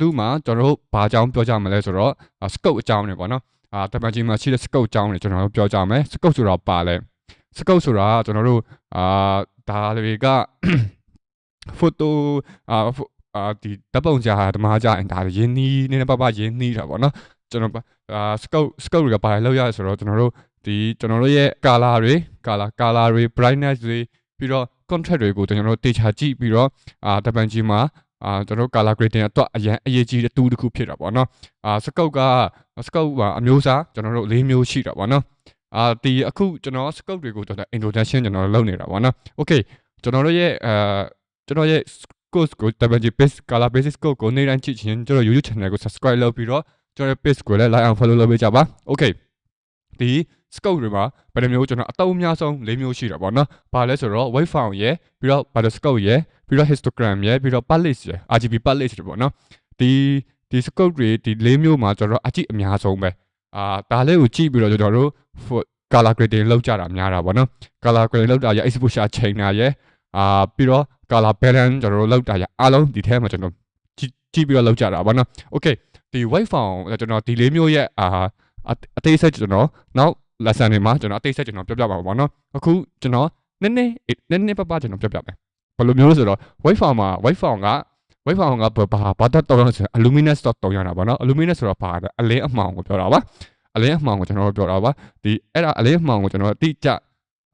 သူ့မှာကျွန်တော်တို့ဘာအကြောင်းပြောကြမလဲဆိုတော့ scope အကြောင်းတွေပေါ့နော်အာတပန်ကြီးမှာရှိတဲ့ scope အကြောင်းတွေကျွန်တော်တို့ပြောကြမယ် scope ဆိုတာပါလဲ scope ဆိုတာကျွန်တော်တို့အာဒါတွေက photo အာအာဒီတပ်ပုံကြာဓမ္မကြာရင်ဒါရင်းနှီးနည်းနည်းပါးပါးရင်းနှီးတာပေါ့နော်ကျွန်တော်အာ scope scope တွေကဘာလဲလောက်ရဆိုတော့ကျွန်တော်တို့ဒီကျွန်တော်တို့ရဲ့ color တွေ color color တွေ brightness တွေပြီးတော့ contrast တွေကိုကျွန်တော်တို့တေချာကြည့်ပြီးတော့အာတပန်ကြီးမှာ အာကျွန်တော်တို့ color grading အတွက်အရင်အရေးကြီးတဲ့ tool တစ်ခုဖြစ်တာပေါ့နော်အာ scope က scope ကအမျိုးအစားကျွန်တော်တို့၄မျိုးရှိတာပေါ့နော်အာဒီအခုကျွန်တော် scope တွေကိုကျွန်တော် introduction ကျွန်တော်လုပ်နေတာပေါ့နော် okay ကျွန်တော်တို့ရဲ့အာကျွန်တော်ရဲ့ course ကို WG base color basis course ကိုနေ့တိုင်းကြည့်ချင်ကျွန်တော် YouTube channel ကို subscribe လုပ်ပြီးတော့ကျွန်တော်ရဲ့ page ကိုလည်း like and follow လုပ်ပေးကြပါ okay ဒီ scope တွေမှာဘယ်နှမျိုးကျွန်တော်အတုံးအများဆုံး၄မျိုးရှိတာပေါ့နော်။ဘာလဲဆိုတော့ wave file ရယ်ပြီးတော့ battle scope ရယ်ပြီးတော့ histogram ရယ်ပြီးတော့ palette ရယ် RGB palette တွေပေါ့နော်။ဒီဒီ scope တွေဒီ၄မျိုးမှာကျွန်တော်အကြည့်အများဆုံးပဲ။အာဒါလေးကိုကြည့်ပြီးတော့ကျွန်တော်တို့ color grading လောက်ကြတာများတာပေါ့နော်။ color grading လောက်တာရ exposure ချိန်တာရယ်အာပြီးတော့ color balance ကျွန်တော်တို့လောက်တာရအားလုံးဒီထဲမှာကျွန်တော်ကြည့်ကြည့်ပြီးတော့လောက်ကြတာပေါ့နော်။ okay ဒီ wave file ကျွန်တော်ဒီ၄မျိုးရဲ့အာ အသေးစိတ်ကျွန်တော်နောက် lesson တွေမှာကျွန်တော်အသေးစိတ်ကျွန်တော်ပြောပြပါမှာပေါ့နော်အခုကျွန်တော်နည်းနည်းနည်းနည်းပါးပါးကျွန်တော်ပြောပြမယ်ဘယ်လိုမျိုးလဲဆိုတော့ white file မှာ white file က white file ကဘာဘာတော့တော့ဆို aluminous တော့တုံရတာပေါ့နော် aluminous ဆိုတော့ဘာအလင်းအမှောင်ကိုပြောတာပါအလင်းအမှောင်ကိုကျွန်တော်ပြောတာပါဒီအဲ့ဒါအလင်းအမှောင်ကိုကျွန်တော်တိကျ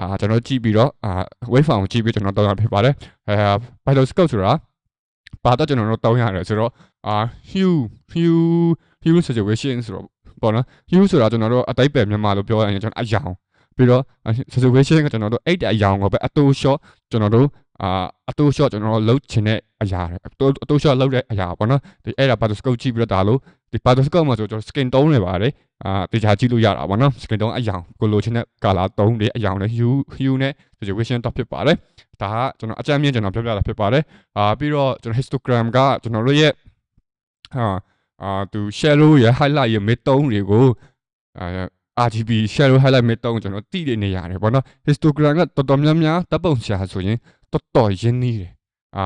အာကျွန်တော်ကြည့်ပြီးတော့အာ white file ကိုကြည့်ပြီးကျွန်တော်တောင်းရဖြစ်ပါတယ်အဲ bioscope ဆိုတာဘာတော့ကျွန်တော်တို့တောင်းရတယ်ဆိုတော့အာ hue hue hue situation ဆိုတော့ ပေါ့နော် hue ဆိုတာကျွန်တော်တို့အတိတ်ပဲမြန်မာလိုပြောရရင်ကျွန်တော်အယောင်ပြီးတော့ situation ကကျွန်တော်တို့အဲ့တဲ့အယောင်ကိုပဲအတူ short ကျွန်တော်တို့အာအတူ short ကျွန်တော်တို့လှုပ်ချင်တဲ့အရာတွေအတူအတူ short လှုပ်တဲ့အရာပေါ့နော်ဒီအဲ့ဒါ batoscope ကြည့်ပြီးတော့ဒါလို့ဒီ batoscope မှာဆိုကျွန်တော် skin tone တွေပါတယ်အာတေချာကြည့်လို့ရတာပေါ့နော် skin tone အယောင်ကိုလိုချင်တဲ့ color tone တွေအယောင်တွေ hue hue နဲ့ situation တော့ဖြစ်ပါတယ်ဒါကကျွန်တော်အကြမ်းမြင့်ကျွန်တော်ပြောပြတာဖြစ်ပါတယ်အာပြီးတော့ကျွန်တော် histogram ကကျွန်တော်တို့ရဲ့ဟာ အာသူ shadow ရ highlight ရ mid tone တွေကိုအာ RGB shadow highlight mid tone ကျွန်တော်တိတဲ့နေရတယ်ပေါ့နော် histogram ကတော်တော်များများတပ်ပုံရှာဆိုရင်တော်တော်ရင်းနှီးတယ်အာ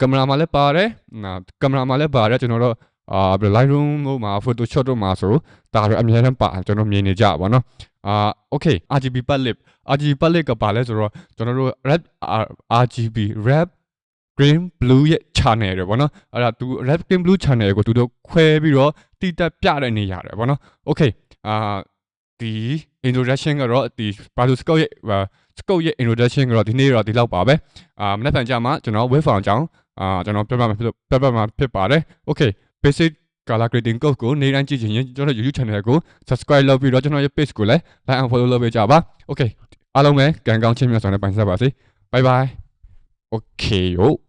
ကင်မရာမှာလည်းပါတယ်နာကင်မရာမှာလည်းပါတယ်ကျွန်တော်တို့အာ Lightroom တို့မှာ Photoshop တို့မှာဆိုဒါတွေအများနဲ့ပါကျွန်တော်မြင်နေကြပါတော့အာ okay RGB palette RGB palette ကပါလဲဆိုတော့ကျွန်တော်တို့ red RGB red green blue ရဲ့ channel တွေပေါ့နော်အဲ့ဒါသူ red green blue channel ကိုသူတို့ခွဲပြီးတော့တိတက်ပြတဲ့နေရတယ်ပေါ့နော် okay အာဒီ introduction ကတော့ဒီ Brazil scope ရဲ့ scope ရဲ့ introduction ကတော့ဒီနေ့တော့ဒီလောက်ပါပဲအာမနေ့ဖန်ကြမှာကျွန်တော် web form အကြောင်းအာကျွန်တော်ပြပြမှာဖြစ်ပြပြမှာဖြစ်ပါတယ် okay basic color grading code ကိုနေ့တိုင်းကြည့်ချင်ရင်ကျွန်တော် YouTube channel ကို subscribe လုပ်ပြီးတော့ကျွန်တော်ရဲ့ page ကိုလည်း like and follow လုပ်ပေးကြပါ okay အားလုံးပဲကံကောင်းချင်းမြတ်စွာနဲ့ပိုင်ဆက်ပါစေ bye bye okay yo